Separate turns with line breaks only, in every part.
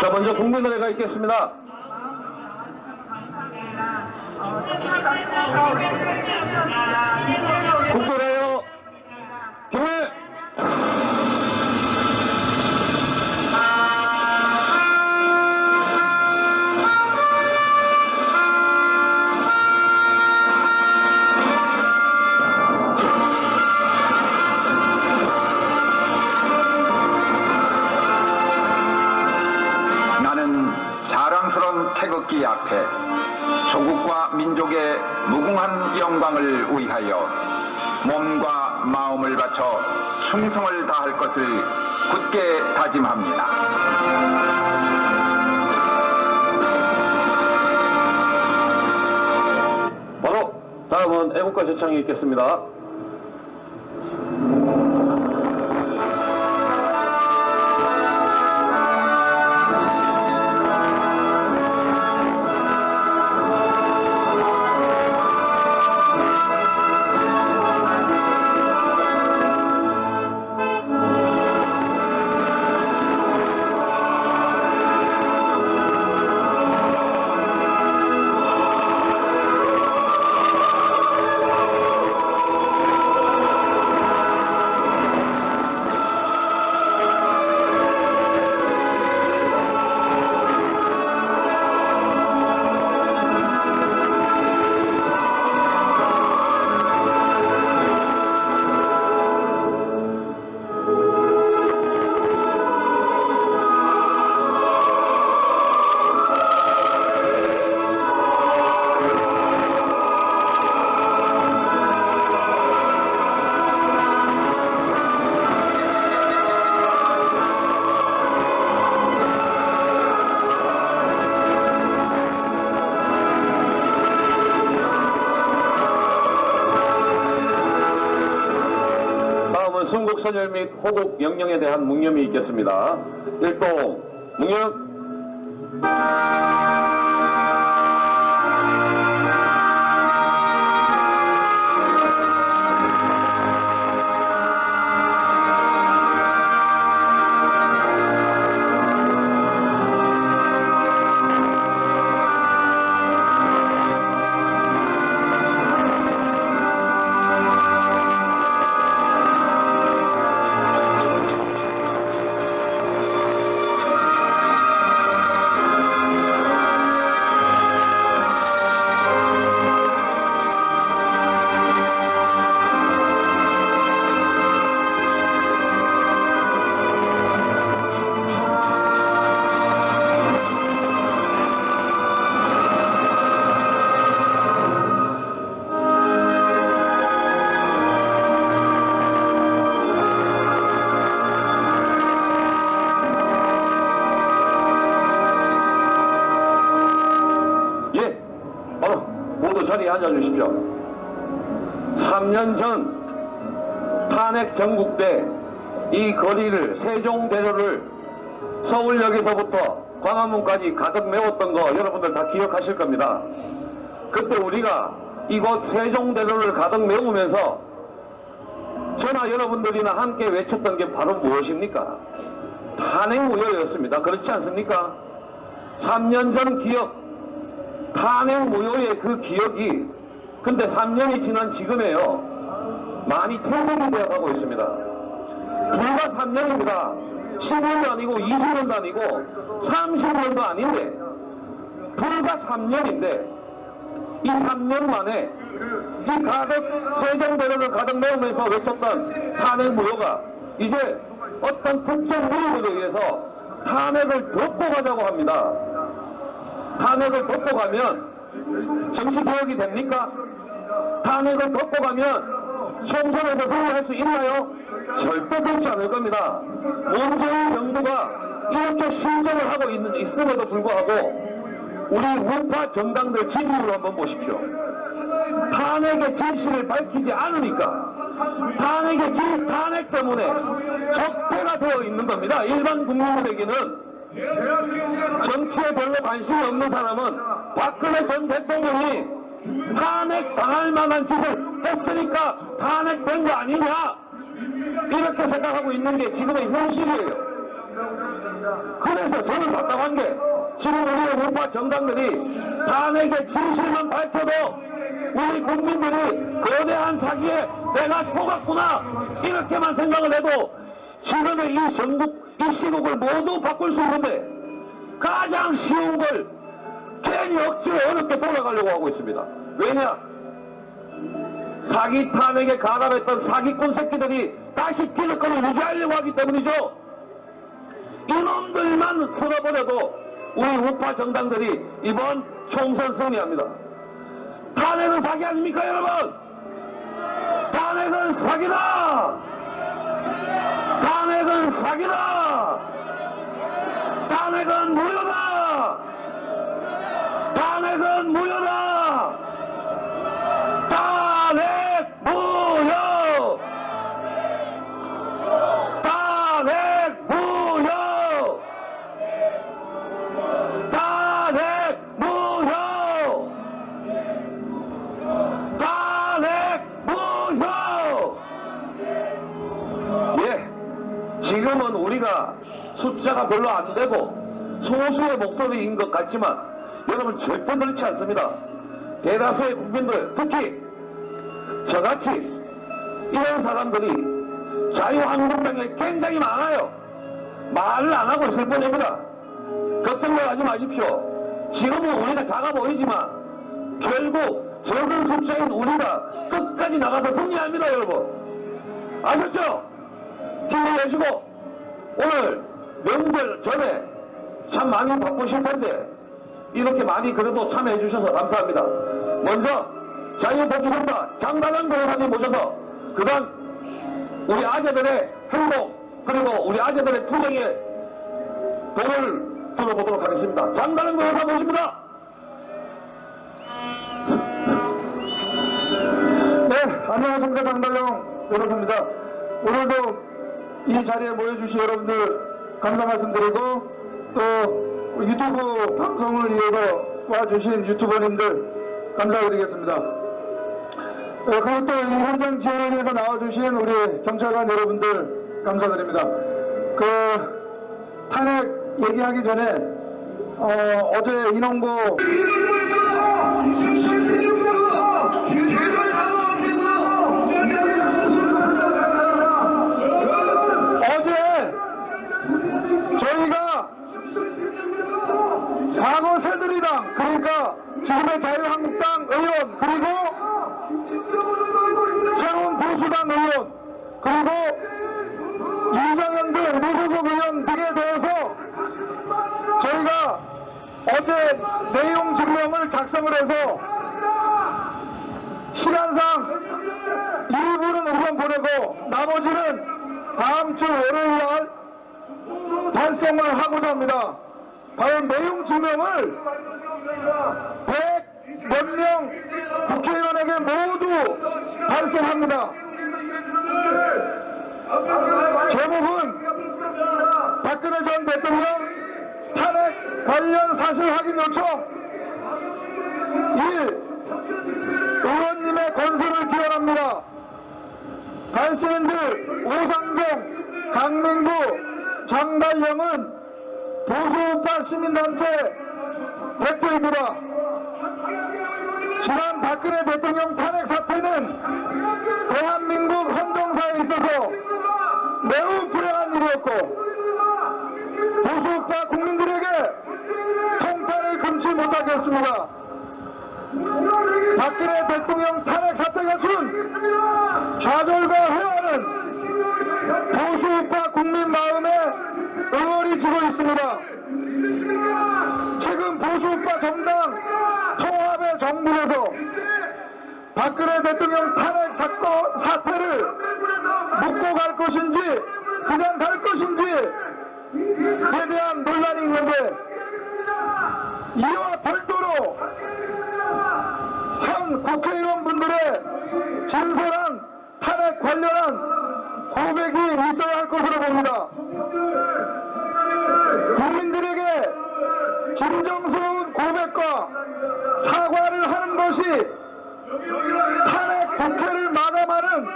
자, 먼저 국민의회가 있겠습니다.
태극기 앞에 조국과 민족의 무궁한 영광을 위하여 몸과 마음을 바쳐 충성을 다할 것을 굳게 다짐합니다.
바로 다음은 애국가 제창이 있겠습니다. 선열 및 호국 영령에 대한 묵념이 있겠습니다. 일동 묵념 앉아 주십시오. 3년 전 탄핵 전국 때 이 거리를 세종대로를 서울역에서부터 광화문까지 가득 메웠던 거 여러분들 다 기억하실 겁니다. 그때 우리가 이곳 세종대로를 가득 메우면서 저나 여러분들이나 함께 외쳤던 게 바로 무엇입니까? 탄핵무효였습니다. 그렇지 않습니까? 3년 전 기억, 탄핵 무효의 그 기억이 근데 3년이 지난 지금에요. 많이 퇴색이 되어 가고 있습니다. 불과 3년입니다. 10년도 아니고 20년도 아니고 30년도 아닌데 불과 3년인데 이 3년 만에 이 가득 세종대로를 가득 메우면서 외쳤던 탄핵 무효가 이제 어떤 특정 무력에 의해서 탄핵을 덮고 가자고 합니다 탄핵을 덮고 가면 정치 개혁이 됩니까? 탄핵을 덮고 가면 총선에서 승리할 수 있나요? 절대 그렇지 않을 겁니다. 문재인 정부가 이렇게 실정을 하고 있는, 있음에도 불구하고 우리 우파 정당들 지지율을 한번 보십시오. 탄핵의 진실을 밝히지 않으니까 탄핵의 진, 탄핵 때문에 적폐가 되어 있는 겁니다. 일반 국민들에게는 정치에 별로 관심이 없는 사람은 박근혜 전 대통령이 탄핵 당할 만한 짓을 했으니까 탄핵된 거 아니냐 이렇게 생각하고 있는 게 지금의 현실이에요. 그래서 저는 답답한 게 지금 우리의 우파 정당들이 탄핵의 진실만 밝혀도 우리 국민들이 거대한 사기에 내가 속았구나 이렇게만 생각을 해도 지금의 이 전국 이 시국을 모두 바꿀 수 있는데 가장 쉬운 걸 괜히 억지로 어렵게 돌아가려고 하고 있습니다. 왜냐? 사기 탄핵에 가담했던 사기꾼 새끼들이 다시 기득권을 유지하려고 하기 때문이죠. 이놈들만 쓸어버려도 우리 우파 정당들이 이번 총선 승리합니다. 탄핵은 사기 아닙니까 여러분? 탄핵은 사기다! 탄핵은 사기다! 숫자가 별로 안 되고 소수의 목소리인 것 같지만 여러분 절대 그렇지 않습니다. 대다수의 국민들, 특히 저같이 이런 사람들이 자유한국당에 굉장히 많아요. 말을 안 하고 있을 뿐입니다. 걱정하지 마십시오. 지금은 우리가 작아 보이지만 결국 적은 숫자인 우리가 끝까지 나가서 승리합니다, 여러분. 아셨죠? 힘을 내시고 오늘 명절 전에 참 많이 바쁘실 텐데 이렇게 많이 그래도 참여해 주셔서 감사합니다. 먼저 자유복지선다 장단한 변호사님 모셔서 그간 우리 아재들의 행복 그리고 우리 아재들의 투쟁의 도를 들어보도록 하겠습니다. 장단한 변호사 모십니다.
네, 안녕하십니까 장달령 변호사입니다. 오늘도 이 자리에 모여주신 여러분들 감사 말씀드리고 또 유튜브 방송을 위해서 와주신 유튜버님들 감사드리겠습니다. 어, 그리고 또 이 현장 지원에 위해서 나와주신 우리 경찰관 여러분들 감사드립니다. 그 탄핵 얘기하기 전에 어, 어제 인원고 어제 저희가 과거 새누리당 지금의 자유한국당 의원 그리고 새로운 보수당 의원 그리고 이정현 등 무소속 의원 등에 대해서 저희가 어제 내용 증명을 작성을 해서 시간상 일부는 우선 보내고 나머지는 다음 주 월요일 날 발송을 하고자 합니다. 과연 내용 증명을 100 몇 명 국회의원에게 모두 발송합니다. 제목은 박근혜 전 대통령 탄핵 관련 사실 확인 요청 1. 의원님의 건설을 기원합니다. 발신인들 오상경, 강민구, 장달령은 보수우파 시민단체 대표입니다. 지난 박근혜 대통령 탄핵 사태 이와 별도로 현 국회 국민들의 진솔한 탄핵 관련한 고백이 있어야 할 것으로 봅니다. 국민들에게 진정스러운 고백과 사과를 하는 것이 탄핵 국회를 마감하는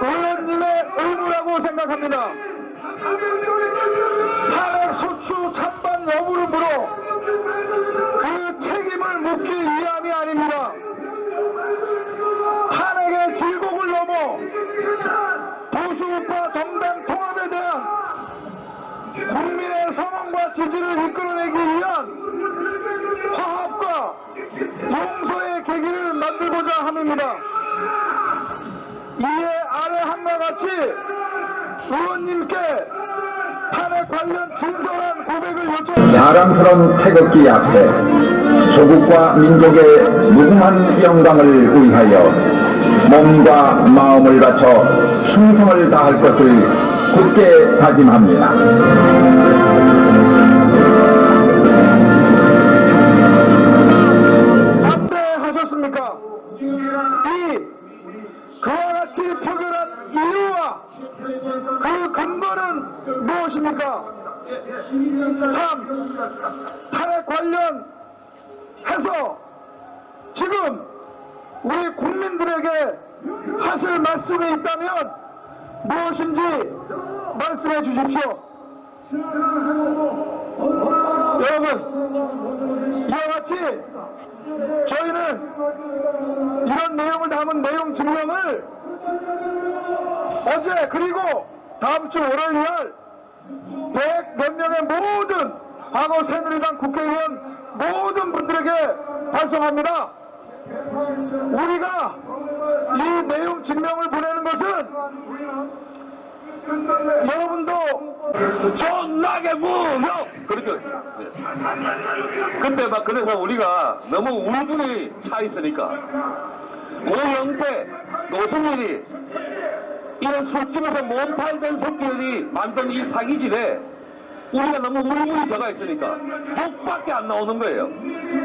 의원님의 의무라고 생각합니다. 탄핵 소추 찬반 여부를 물어 그 책임을 묻기 위함이 아닙니다. 지지를 이끌어내기 위한 화합과 용서의 계기를 만들고자 함입니다. 이에 아래 한과 같이 의원님께 탄핵 관련 진솔한 고백을 요청
자랑스러운 태극기 앞에 조국과 민족의 무궁한 영광을 위하여 몸과 마음을 바쳐 충성을 다할 것을 굳게 다짐합니다.
3. 탄핵 관련해서 지금 우리 국민들에게 하실 말씀이 있다면 무엇인지 말씀해 주십시오. 여러분, 이와 같이 저희는 이런 내용을 담은 내용 증명을 어제 그리고 다음 주 월요일 날 100몇 명의 모든 과거 새누리당 국회의원 모든 분들에게 발송합니다. 우리가 이 내용 증명을 보내는 것은 여러분도
존나게 무력. 네. 그때 막 그래서 우리가 너무 울분이 차 있으니까 오영태 노승일이 이런 술집에서 몸 팔던 새끼들이 만든 이 사기질에 우리가 너무 울분이 적어 있으니까 욕밖에 안 나오는 거예요.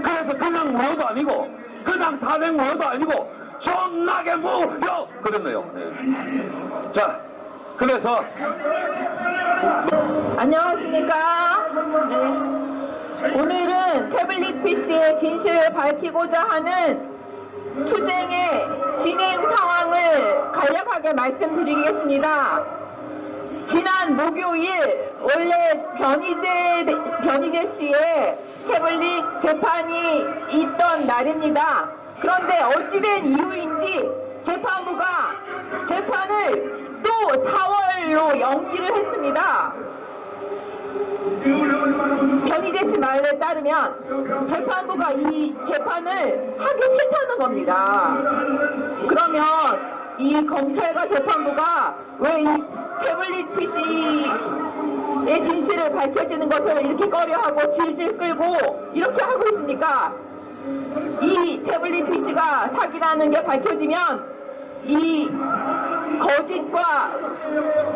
그래서 그냥 무효도 아니고 그냥 탄핵 무효도 아니고 존나게 무효 그랬네요. 네. 자 그래서
안녕하십니까. 네. 오늘은 태블릿 PC의 진실을 밝히고자 하는 투쟁의 진행 상황을 간략하게 말씀드리겠습니다. 지난 목요일 원래 변희재, 변희재 씨의 태블릿 재판이 있던 날입니다. 그런데 어찌된 이유인지 재판부가 재판을 또 4월로 연기를 했습니다. 변희재 씨 말에 따르면 재판부가 이 재판을 하기 싫다는 겁니다. 그러면 이 검찰과 재판부가 왜 이 태블릿 PC의 진실을 밝혀지는 것을 이렇게 꺼려하고 질질 끌고 이렇게 하고 있습니까? 이 태블릿 PC가 사기라는 게 밝혀지면 이 거짓과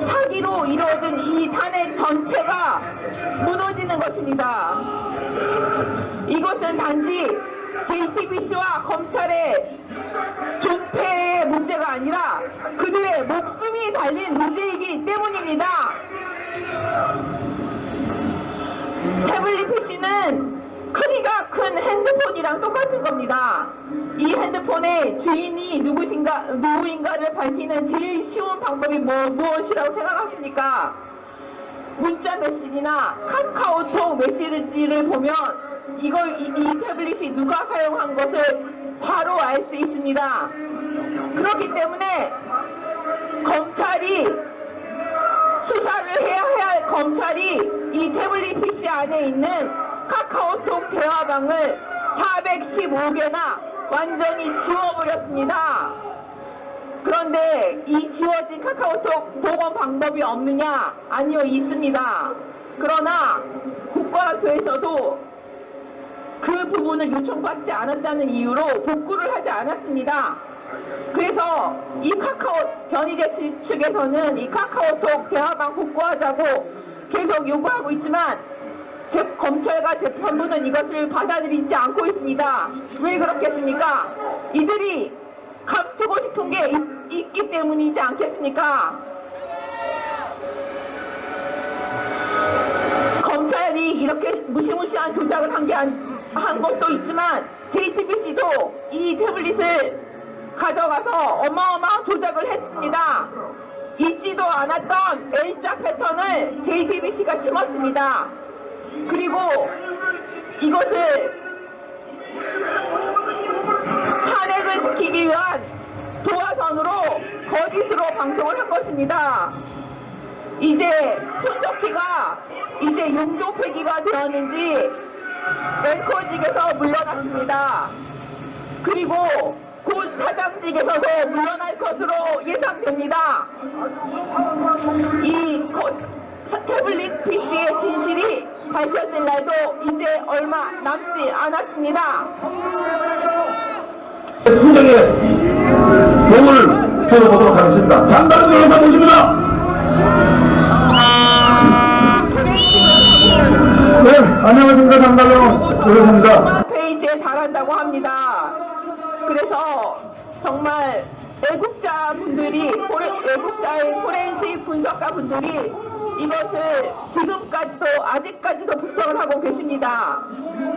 사기로 이루어진 이 탄핵 전체가 무너지는 것입니다. 이것은 단지 JTBC와 검찰의 존폐의 문제가 아니라 그들의 목숨이 달린 문제이기 때문입니다. 태블릿 PC는 크기가 큰 핸드폰이랑 똑같은 겁니다. 이 핸드폰의 주인이 누구신가, 누구인가를 밝히는 제일 쉬운 방법이 뭐, 무엇이라고 생각하십니까? 문자 메시지나 카카오톡 메시지를 보면 이걸, 이, 이 태블릿이 누가 사용한 것을 바로 알 수 있습니다. 그렇기 때문에 검찰이 수사를 해야 할 검찰이 이 태블릿 PC 안에 있는 카카오톡 대화방을 415개나 완전히 지워버렸습니다. 그런데 이 지워진 카카오톡 복원 방법이 없느냐? 아니요, 있습니다. 그러나 국과수에서도 그 부분을 요청받지 않았다는 이유로 복구를 하지 않았습니다. 그래서 이 카카오 변희재 측- 측에서는 이 카카오톡 대화방 복구하자고 계속 요구하고 있지만 제, 검찰과 재판부는 이것을 받아들이지 않고 있습니다. 왜 그렇겠습니까? 이들이 감추고 싶은 게 있, 있기 때문이지 않겠습니까? 검찰이 이렇게 무시무시한 조작을 한 게한 것도 있지만 JTBC도 이 태블릿을 가져가서 어마어마한 조작을 했습니다. 있지도 않았던 L자 패턴을 JTBC가 심었습니다. 그리고 이것을 탄핵을 시키기 위한 도화선으로 거짓으로 방송을 한 것입니다. 이제 손석희가 이제 용도 폐기가 되었는지 앵커직에서 물러났습니다. 그리고 곧 사장직에서도 물러날 것으로 예상됩니다. 이 거- 사- 태블릿 PC의 진실이 밝혀질 날도 이제 얼마 남지 않았습니다.
투쟁의 몸을 들어보도록 하겠습니다. 장다른 변호사 모십니다.
네, 안녕하십니까 장달령 노래입니다.
페이지에 달한다고 합니다. 그래서 정말 애국자 분들이 애국자인 포렌식 분석가 분들이 이것을 지금까지도 아직까지도 분석을 하고 계십니다.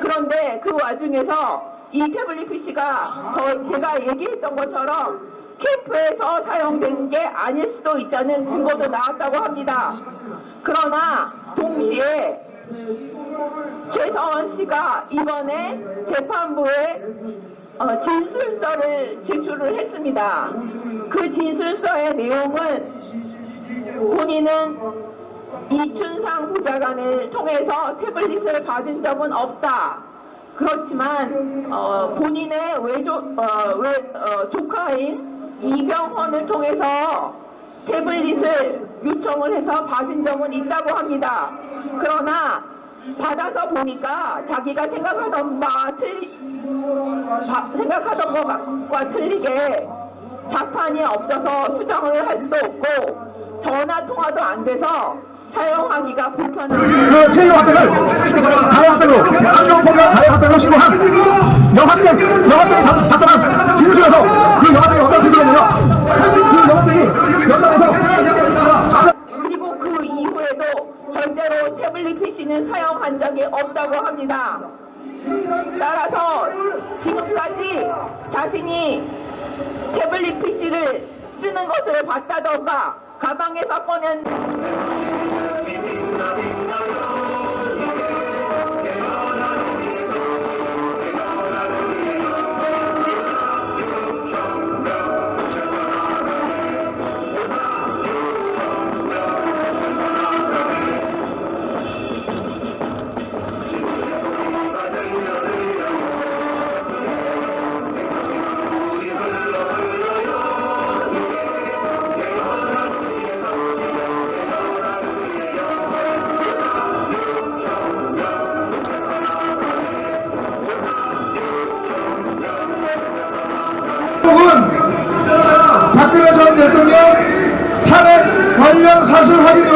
그런데 그 와중에서 이 태블릿 PC가 저 제가 얘기했던 것처럼 캠프에서 사용된 게 아닐 수도 있다는 증거도 나왔다고 합니다. 그러나 동시에 최서원 씨가 이번에 재판부에 어, 진술서를 제출을 했습니다. 그 진술서의 내용은 본인은 이춘상 보좌관을 통해서 태블릿을 받은 적은 없다. 그렇지만 어, 본인의 외조, 어, 외, 어, 조카인 이병헌을 통해서 태블릿을 요청을 해서 받은 적은 있다고 합니다. 그러나 받아서 보니까 자기가 생각하던 바와 틀리, 바- 생각하던 것과 틀리게 자판이 없어서 수정을 할 수도 없고 전화 통화도 안 돼서 사용하기가 불편합니다.
그 최유 학생을 가해 학생으로 학교 폭력 가해 학생으로 신고한 여학생 여학생이 작- 작성한 진술에서 그 여학생이 어떤 진술이냐요? 그 여학생이 연락해서
그리고 그 이후에도 절대로 태블릿 PC는 사용한 적이 없다고 합니다. 따라서 지금까지 자신이 태블릿 PC를 쓰는 것을 봤다던가 가방에서 꺼낸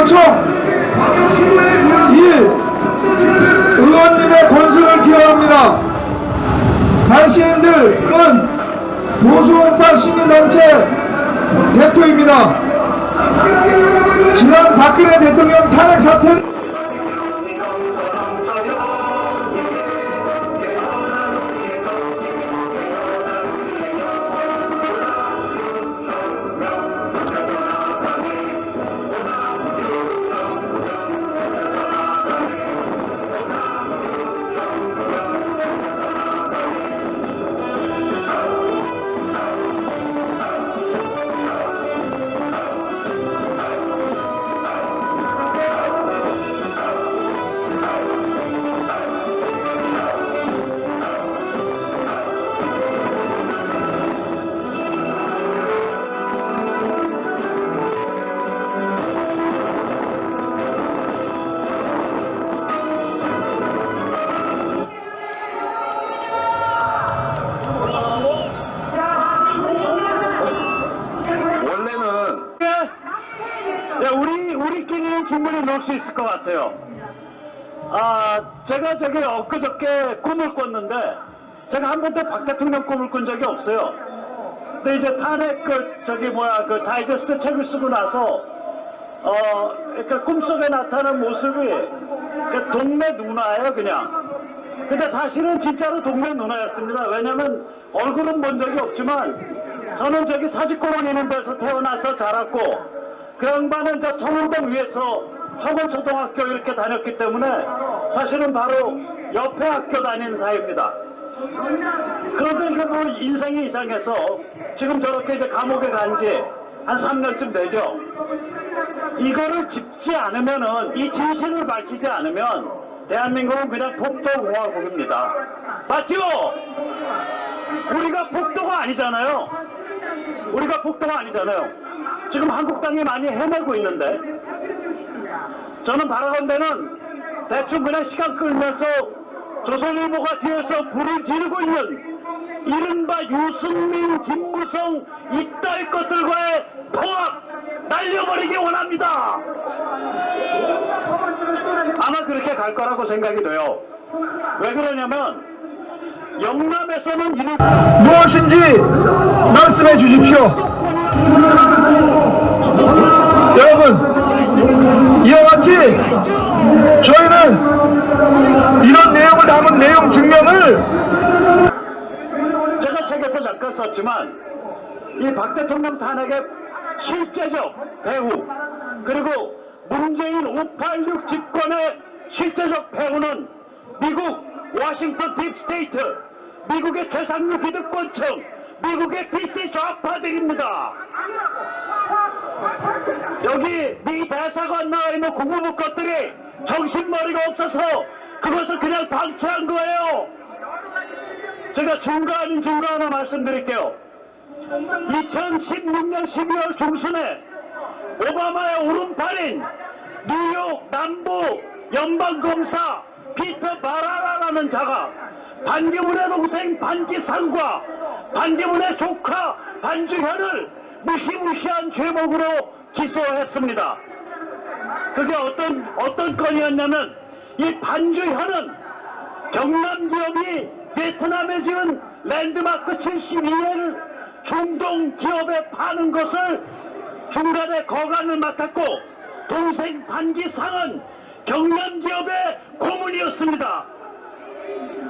요청 1. 의원님의 권승을 기원합니다. 당신들 은 보수원파 시민단체 대표입니다. 지난 박근혜 대통령 탄핵 사태
수 있을 것 같아요. 아, 제가 저기 엊그저께 꿈을 꿨는데, 제가 한 번도 박 대통령 꿈을 꾼 적이 없어요. 근데 이제 탄핵 그 저기 뭐야 그 다이제스트 책을 쓰고 나서 어 그러니까 꿈속에 나타난 모습이 그 동네 누나예요 그냥. 근데 사실은 진짜로 동네 누나였습니다. 왜냐면 얼굴은 본 적이 없지만 저는 저기 사직공원 있는 데서 태어나서 자랐고 그 양반은 저 청운동 위에서 청원초등학교 이렇게 다녔기 때문에 사실은 바로 옆에 학교 다닌 사이입니다. 그런데 이게 뭐 인생이 이상해서 지금 저렇게 이제 감옥에 간 지 한 3년쯤 되죠. 이거를 짚지 않으면은 이 진실을 밝히지 않으면 대한민국은 그냥 폭도공화국입니다. 맞죠? 우리가 폭도가 아니잖아요. 우리가 폭도가 아니잖아요. 지금 한국당이 많이 헤매고 있는데 저는 바라건대는 대충 그냥 시간 끌면서 조선일보가 뒤에서 불을 지르고 있는 이른바 유승민, 김무성 이따위 것들과의 통합 날려버리기 원합니다. 아마 그렇게 갈 거라고 생각이 돼요. 왜 그러냐면 영남에서는 이를
무엇인지 말씀해 주십시오. 여러분, 이와 같이 저희는 이런 내용을 담은 내용 증명을
제가 책에서 썼지만 이 박 대통령 탄핵의 실제적 배후 그리고 문재인 586 집권의 실제적 배후는 미국 워싱턴 딥스테이트 미국의 최상류 기득권층 미국의 PC 좌파들입니다 여기 미 대사관 나와 있는 국무부 것들이 정신머리가 없어서 그것을 그냥 방치한 거예요 제가 중간 아닌 중간 하나 말씀드릴게요. 2016년 12월 중순에 오바마의 오른팔인 뉴욕 남부 연방검사 피터 바라라라는 자가 반기문의 동생 반기상과 반기문의 조카 반주현을 무시무시한 죄목으로 기소했습니다. 그게 어떤 어떤 건이었냐면 이 반주현은 경남 기업이 베트남에 지은 랜드마크 72회를 중동 기업에 파는 것을 중간에 거간을 맡았고 동생 반기상은 경남 기업의 고문이었습니다.